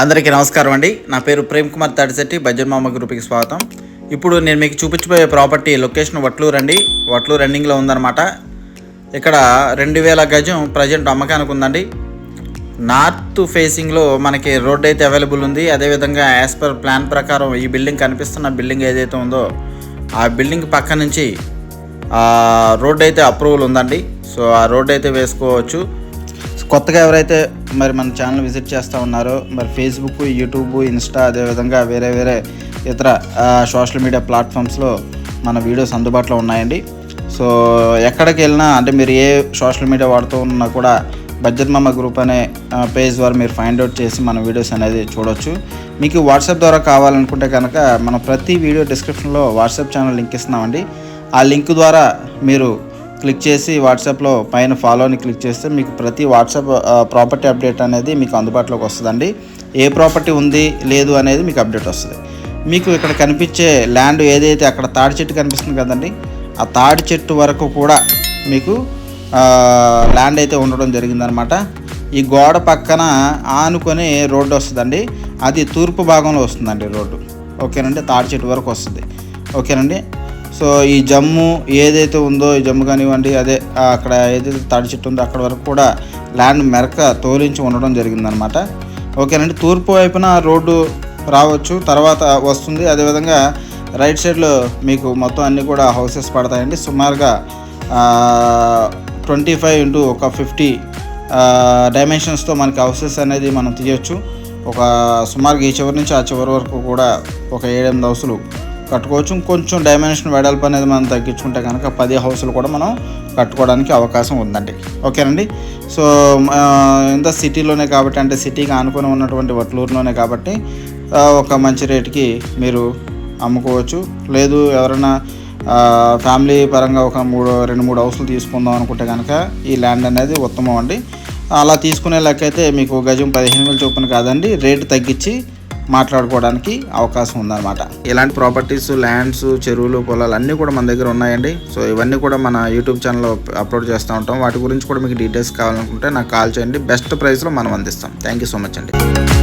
అందరికీ నమస్కారం అండి. నా పేరు ప్రేమ్ కుమార్ తాడిశెట్టి బడ్జెట్ మామ గ్రూప్కి స్వాగతం. ఇప్పుడు నేను మీకు చూపించబోయే ప్రాపర్టీ లొకేషన్ వట్లూరు అండి. వట్లూరు రన్నింగ్లో ఉందన్నమాట. ఇక్కడ రెండు వేల గజం ప్రజెంట్ అమ్మకానికి ఉందండి. నార్త్ ఫేసింగ్లో మనకి రోడ్ అయితే అవైలబుల్ ఉంది. అదేవిధంగా యాజ్ పర్ ప్లాన్ ప్రకారం ఈ బిల్డింగ్ కనిపిస్తున్న బిల్డింగ్ ఏదైతే ఉందో ఆ బిల్డింగ్ పక్క నుంచి రోడ్డు రోడ్ అయితే అప్రూవల్ ఉందండి. సో ఆ రోడ్ అయితే వేసుకోవచ్చు. కొత్తగా ఎవరైతే మరి మన ఛానల్ విజిట్ చేస్తూ ఉన్నారో. మరి ఫేస్బుక్ యూట్యూబ్ ఇన్స్టా అదేవిధంగా వేరే వేరే ఇతర సోషల్ మీడియా ప్లాట్ఫామ్స్లో మన వీడియోస్ అందుబాటులో ఉన్నాయండి. సో ఎక్కడికి వెళ్ళినా అంటే మీరు ఏ సోషల్ మీడియా వాడుతూ ఉన్నా కూడా బడ్జెట్ మామ గ్రూప్ అనే పేజ్ ద్వారా మీరు ఫైండ్ అవుట్ చేసి మన వీడియోస్ అనేది చూడొచ్చు. మీకు వాట్సాప్ ద్వారా కావాలనుకుంటే కనుక మనం ప్రతి వీడియో డిస్క్రిప్షన్లో వాట్సాప్ ఛానల్ లింక్ ఇస్తున్నామండి. ఆ లింక్ ద్వారా మీరు క్లిక్ చేసి వాట్సాప్లో పైన ఫాలోని క్లిక్ చేస్తే మీకు ప్రతి వాట్సాప్ ప్రాపర్టీ అప్డేట్ అనేది మీకు అందుబాటులోకి వస్తుందండి. ఏ ప్రాపర్టీ ఉంది లేదు అనేది మీకు అప్డేట్ వస్తుంది. మీకు ఇక్కడ కనిపించే ల్యాండ్ ఏదైతే అక్కడ తాడి చెట్టు కనిపిస్తుంది కదండి ఆ తాడి చెట్టు వరకు కూడా మీకు ల్యాండ్ అయితే ఉండడం జరిగిందనమాట. ఈ గోడ పక్కన ఆనుకొని రోడ్డు వస్తుందండి. అది తూర్పు భాగంలో వస్తుందండి రోడ్డు. ఓకేనండి తాడి చెట్టు వరకు వస్తుంది. ఓకేనండి సో ఈ జమ్ము ఏదైతే ఉందో ఈ జమ్ము కానివ్వండి అదే అక్కడ ఏదైతే తాడి చెట్టు ఉందో అక్కడ వరకు కూడా ల్యాండ్ మెరక తోలించి ఉండడం జరిగిందనమాట ఓకేనండి తూర్పు వైపున రోడ్డు రావచ్చు తర్వాత వస్తుంది. అదేవిధంగా రైట్ సైడ్లో మీకు మొత్తం అన్నీ కూడా హౌసెస్ పడతాయండి. సుమారుగా ట్వంటీ ఫైవ్ ఇంటూ ఒక ఫిఫ్టీ డైమెన్షన్స్తో మనకి హౌసెస్ అనేది మనం తీయవచ్చు ఒక సుమారుగా ఈ చివరి నుంచి ఆ చివరి వరకు కూడా ఒక ఏడెనిమిది హౌసులు కట్టుకోవచ్చు. కొంచెం డైమెన్షన్ వెడల్పు అనేది మనం తగ్గించుకుంటే కనుక పది హౌసులు కూడా మనం కట్టుకోవడానికి అవకాశం ఉందండి. ఓకేనండి? సో ఇంత సిటీలోనే కాబట్టి అంటే సిటీకి ఆనుకొని ఉన్నటువంటి వట్లూరులోనే కాబట్టి ఒక మంచి రేటుకి మీరు అమ్ముకోవచ్చు. లేదు ఎవరైనా ఫ్యామిలీ పరంగా ఒక మూడు రెండు మూడు హౌస్లు తీసుకుందాం అనుకుంటే కనుక ఈ ల్యాండ్ అనేది ఉత్తమం అండి. అలా తీసుకునే లెక్క అయితే మీకు గజం పదిహేను వేలు చొప్పున కాదండి. రేటు తగ్గించి మాట్లాడుకోవడానికి అవకాశం ఉందన్నమాట. ఇలాంటి ప్రాపర్టీస్ ల్యాండ్స్ చెరువులు పొలాలు అన్నీ కూడా మన దగ్గర ఉన్నాయండి. సో ఇవన్నీ కూడా మన యూట్యూబ్ ఛానల్లో అప్లోడ్ చేస్తూ ఉంటాం. వాటి గురించి కూడా మీకు డీటెయిల్స్ కావాలనుకుంటే నాకు కాల్ చేయండి. బెస్ట్ ప్రైస్లో మనం అందిస్తాం. థ్యాంక్ యూ సో మచ్ అండి.